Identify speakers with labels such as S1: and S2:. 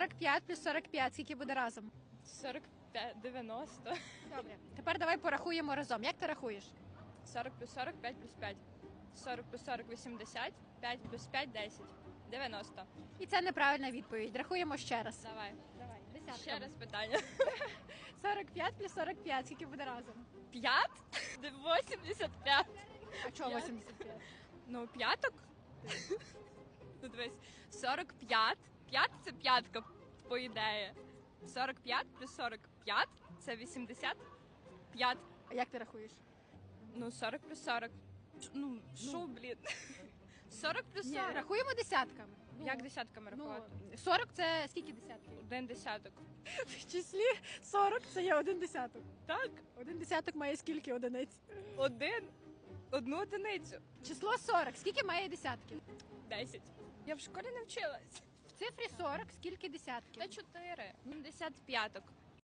S1: 45 плюс 45, скільки буде разом?
S2: 45, 90.
S1: Добре. Тепер давай порахуємо разом. Як ти рахуєш?
S2: 40 плюс 40, 5 плюс 5. 40 плюс 40, 80. 5 плюс 5, 10. 90.
S1: І це неправильна відповідь. Рахуємо ще раз.
S2: Давай.
S1: Давай, десятками.
S2: Ще раз питання.
S1: 45 плюс 45, скільки буде разом?
S2: 5? 85.
S1: А чого 85?
S2: Ну, п'яток. Ну, дивись, 45. 5 це п'ятка, по ідеї. 45 плюс 45 це 85.
S1: А як ти рахуєш?
S2: Ну, 40 плюс 40. Ну, що, блін? 40 плюс
S1: Ні,
S2: 40.
S1: рахуємо десятками. Ну,
S2: Як десятками
S1: ну,
S2: рахувати?
S1: 40 це скільки десятків?
S2: Один десяток.
S1: В числі 40 це є один десяток.
S2: Так,
S1: Один десяток має скільки одиниць?
S2: один. Одну одиницю.
S1: Число 40, скільки має десятків?
S2: 10. Я в школі не вчилась.
S1: Цифрі 40 скільки десятків?
S2: Та 4. 75.